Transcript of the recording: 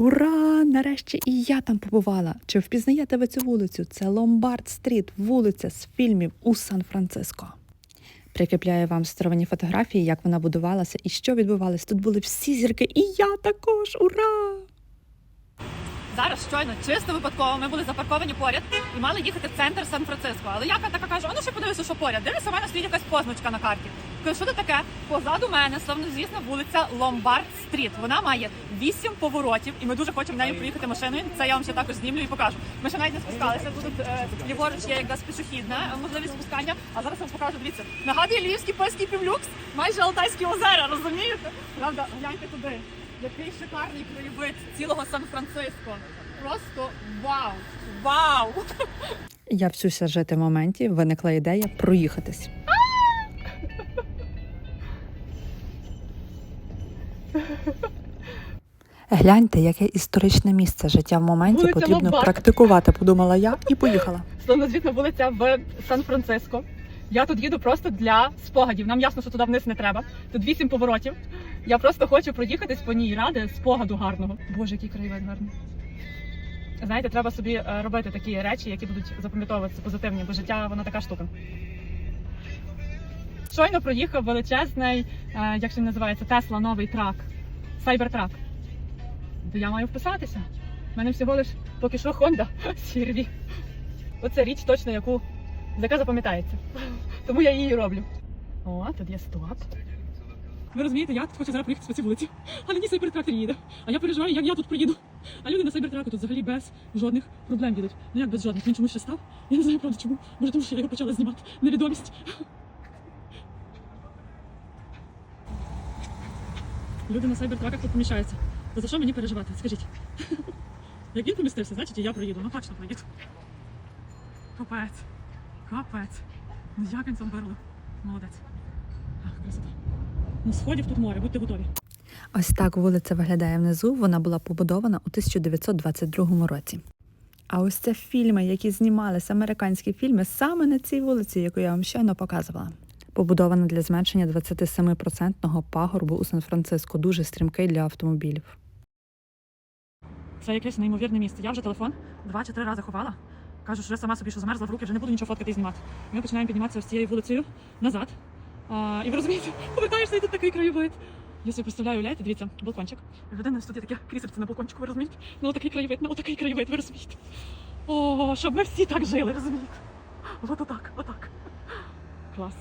Ура! Нарешті і я там побувала. Чи впізнаєте ви цю вулицю? Це Ломбард Стріт, вулиця з фільмів у Сан-Франциско. Прикріпляю вам старовинні фотографії, як вона будувалася і що відбувалось. Тут були всі зірки, і я також. Ура! Зараз щойно чисто випадково ми були запарковані поряд і мали їхати в центр Сан-Франциско. Але я така кажу, а ну ще подивися, що поряд. Дивлюся, у мене стоїть якась позначка на карті. Що це таке? Позаду мене славнозвісна вулиця Ломбард Стріт. Вона має вісім поворотів, і ми дуже хочемо нею проїхати машиною. Це я вам ще також знімлю і покажу. Ми ще навіть не спускалися. Тут е, ліворуч є якраз пішохідна е, можливість спускання. А зараз вам покажу. Дивіться, нагадує львівський польський півлюкс, майже Алтайські озера, розумієте? Правда, гляньте туди. Який шикарний краєвид цілого Сан-Франциско. Просто вау! Вау! Я всюся жити в моменті, виникла ідея проїхатись. Гляньте, яке історичне місце життя в моменті Вулиця потрібно Ломбард. практикувати, подумала я і поїхала. Славнозвісна вулиця в Сан-Франциско. Я тут їду просто для спогадів. Нам ясно, що туди вниз не треба. Тут вісім поворотів. Я просто хочу проїхатись по ній ради спогаду гарного. Боже, який краєвид гарний. Знаєте, треба собі е, робити такі речі, які будуть запам'ятовуватися позитивні, бо життя воно така штука. Щойно проїхав величезний, е, як він називається, Тесла новий трак, Сайбертрак. То я маю вписатися. У мене всього лиш поки що Honda CR-V. Оце річ точно, яку яка запам'ятається. Тому я її роблю. О, тут є стоп. Ви розумієте, я хочу зараз проїхати по цій вулиці, а на ній сайбертрактор їде. А я переживаю, як я тут проїду. А люди на сайбертраку тут взагалі без жодних проблем їдуть. Ну як без жодних? Він чомусь ще став? Я не знаю правда чому. Може, тому що я його почала знімати. Невідомість. Люди на сайбертраках тут поміщаються. То за що мені переживати? Скажіть. Як він помістився, значить і я проїду. Ну точно проїду. Капець. Капець. Ну як він там вирлив? Молодець. Ах, красота. Ну, сходів тут море, будьте готові. Ось так вулиця виглядає внизу. Вона була побудована у 1922 році. А ось це фільми, які знімалися, американські фільми, саме на цій вулиці, яку я вам щойно показувала. Побудована для зменшення 27% пагорбу у Сан-Франциско, дуже стрімкий для автомобілів. Це якесь неймовірне місце. Я вже телефон два чи три рази ховала. Кажу, що вже сама собі що замерзла в руки, вже не буду нічого фоткати і знімати. Ми починаємо підніматися ось цією вулицею назад. А, і ви розумієте, повертаєшся і тут такий краєвид. Я собі представляю, уявляєте, дивіться, балкончик. В тут є таке крісельце на балкончику, ви розумієте? Ну отакий краєвид, ну отакий краєвид, ви розумієте? О, щоб ми всі так жили, розумієте? От отак, отак. Клас.